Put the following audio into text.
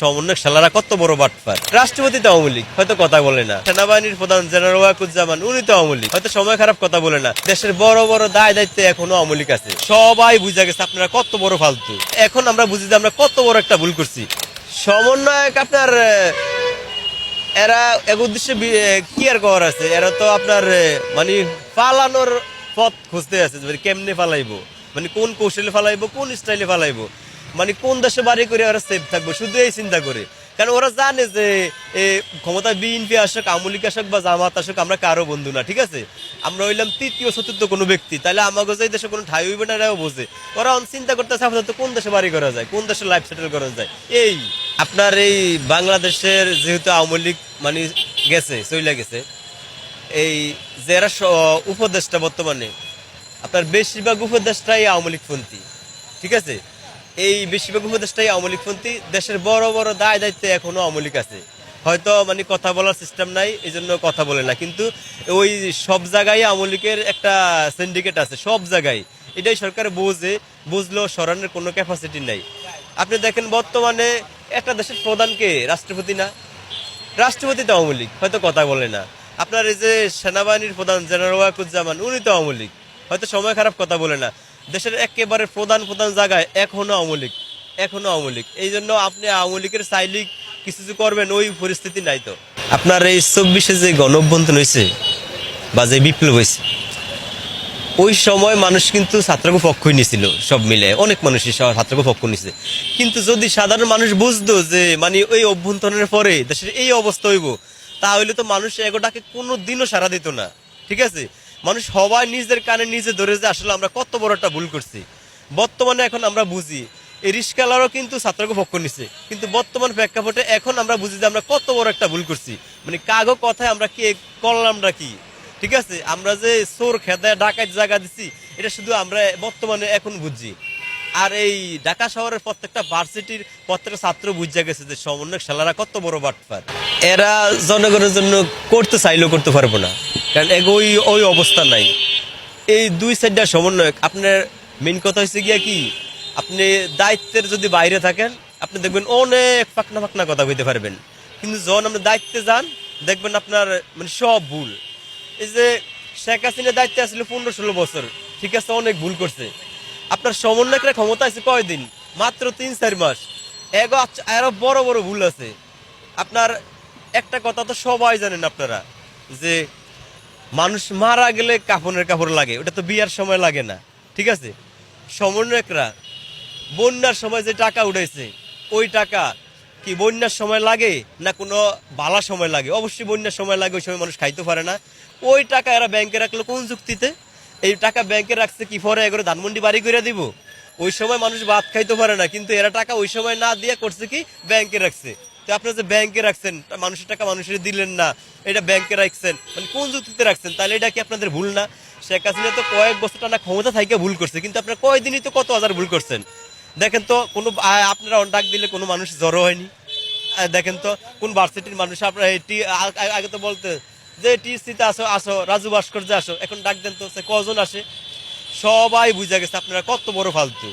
সমন্বয় শালারা কত বড় বাটপার। রাষ্ট্রপতি তো আওয়ামী হয়তো কথা বলে না। সেনাবাহিনীর প্রধান জেনারেল ওয়াকুজ্জামান, উনি তো আওয়ামী হয়তো সময় খারাপ কথা বলে না। দেশের বড় বড় দায় দায়িত্বে এখনও আওয়ামী আছে। সবাই বুঝা গেছে আপনারা কত বড় ফালতু। এখন আমরা বুঝি যে আমরা কত বড় একটা ভুল করছি। সমন্বয়ক আপনার এরা এক উদ্দেশ্যে কি আর করার আছে? এরা তো আপনার মানে পালানোর পথ খুঁজতে আছে মানে কেমনে ফালাইবো? মানে কোন কৌশলে ফালাইবো, কোন স্টাইলে ফালাইবো? মানে কোন দেশে বাড়ি করে ওরা সেফ থাকব? শুধু এই চিন্তা করে। কারণ ওরা জানে যে ক্ষমতা বিএনপি আসুক, আওয়ামী লীগ আসুক বা জামাত আসুক, আমরা কারও বন্ধু না, ঠিক আছে? আমরা হইলাম তৃতীয়, চতুর্থ কোনো ব্যক্তি। তাহলে আমাকে যে দেশে কোনো ঠাই হইবে না, এরাও বোঝে। ওরা চিন্তা করতেছে, আপাতত কোন দেশে বাড়ি করা যায়? কোন দেশে লাইফ সেটেল করা যায়? এই, আপনার এই বাংলাদেশের যেহেতু আওয়ামী লীগ মানে গেছে, চইলা গেছে, এই যারা উপদেষ্টা বর্তমানে, আপনার বেশিরভাগ উপদেষ্টাই আওয়ামী লীগপন্থী, ঠিক আছে? এই বেশিরভাগ উপদেশটাই আওয়ামী লীগপন্থী দেশের বড় বড় দায় দায়িত্বে এখনও আওয়ামী আছে। হয়তো মানে কথা বলার সিস্টেম নাই এই জন্য কথা বলে না। কিন্তু ওই সব জায়গায় আওয়ামী লীগের একটা সিন্ডিকেট আছে, সব জায়গায়। এটাই সরকার বোঝে, বুঝলেও সরানোর কোনো ক্যাপাসিটি নাই। আপনি দেখেন বর্তমানে একটা দেশের প্রধানকে রাষ্ট্রপতি না। রাষ্ট্রপতি তো আওয়ামী লীগ, হয়তো কথা বলে না। আপনার এই যে সেনাবাহিনীর প্রধান জেনারেল ওয়াকুজ্জামান, উনি তো আওয়ামী লীগ। হয়তো সময় খারাপ কথা বলে না। দেশের একেবারে প্রধান প্রধান জায়গায় এখনও আওয়ামী লীগ, এখনও আওয়ামী লীগ। এই জন্য আপনি আওয়ামী লীগের চাইলেই কিছু কিছু করবেন, ওই পরিস্থিতি নাই তো। আপনার এই চব্বিশে যে গণ অভ্যন্তর হয়েছে বা যে বিপ্লব হয়েছে ওই সময় মানুষ কিন্তু ছাত্রকে পক্ষই নিয়েছিল সব মিলে। অনেক মানুষই ছাত্রকে পক্ষ নিয়েছে কিন্তু যদি সাধারণ মানুষ বুঝতো যে মানে ওই অভ্যন্তরের পরে দেশের এই অবস্থা হইব, তাহলে তো মানুষ এগোটাকে কোনো দিনও সারা দিত না। ঠিক আছে? মানুষ সবাই নিজের কানে নিজে ধরে যে আসলে আমরা কত বড় একটা ভুল করছি। বর্তমানে এখন আমরা বুঝি, এই রিস্কালারও কিন্তু ছাত্রকে পক্ষ নিছে কিন্তু বর্তমান প্রেক্ষাপটে এখন আমরা বুঝি যে আমরা কত বড় একটা ভুল করছি। মানে কাগো কথায় আমরা কি করলামটা কি? ঠিক আছে? আমরা যে সোর খেদায় ডাকাত জায়গা দিছি, এটা শুধু আমরা বর্তমানে এখন বুঝছি আর এই ঢাকা শহরের প্রত্যেকটা ভার্সিটির প্রত্যেকটা ছাত্র বুঝা গেছে যে সমন্বয় খেলারা কত বড় বাটপার এরা জনগণের জন্য করতে চাইলেও করতে পারব না, কারণ ওই ওই অবস্থা নাই। এই দুই সাইডটা সমন্বয়ক, আপনার মেন কথা হচ্ছে গিয়া কি, আপনি দায়িত্বের যদি বাইরে থাকেন, আপনি দেখবেন অনেক ফাকনা ফাকনা কথা কইতে পারবেন। কিন্তু যখন আপনি দায়িত্বে যান, দেখবেন আপনার মানে সব ভুল। এই যে শেখ হাসিনার দায়িত্বে আসলে পনেরো ষোলো বছর, ঠিক আছে, অনেক ভুল করছে। আপনার সমন্বয়করা ক্ষমতা আছে কয়দিন? মাত্র তিন, চার মাস। এগো, আচ্ছা- আরও বড় বড় ভুল আছে। আপনার একটা কথা তো সবাই জানেন আপনারা, যে মানুষ মারা গেলে কাপড়ের কাপড় লাগে, ওটা তো বিয়ার সময় লাগে না, ঠিক আছে? সমন্বয়করা, বন্যার সময় যে টাকা উঠেছে, ওই টাকা কি বন্যার সময় লাগে, না কোনো বালা সময় লাগে? অবশ্যই বন্যার সময় লাগে, ওই সময় মানুষ খাইতে পারে না। ওই টাকা এরা ব্যাংকে রাখল কোন যুক্তিতে? এই টাকা ব্যাংকে রাখছে কি পরে এগুলো ধানমন্ডি বাড়ি করে দিব? ওই সময় মানুষ ভাত খাইতে পারে না, কিন্তু এরা টাকা ওই সময় না দিয়ে করছে কি? ব্যাংকে রাখছে। তো আপনার যে ব্যাংকে রাখছেন মানুষের টাকা মানুষের দিলেন না, এটা ব্যাংকে রাখছেন মানে কোন যুক্তিতে রাখছেন? তাহলে এটা কি আপনাদের ভুল না? শেখ হাসিনা তো কয়েক বছর টানা ক্ষমতা থাকে ভুল করছে, কিন্তু আপনার কয়দিনই তো কত হাজার ভুল করছেন? দেখেন তো, কোনো আপনারা ডাক দিলে কোনো মানুষ জড়ো হয়নি। দেখেন তো, কোন ভার্সিটির মানুষ আপনার এই টি আ- আ- আগে তো বলতে যে টিসিতে আসো আসো, রাজু ভাস্কর্যে আসো, এখন ডাক দেন তো কজন আসে? সবাই বুঝা গেছে আপনারা কত বড় ফালতু।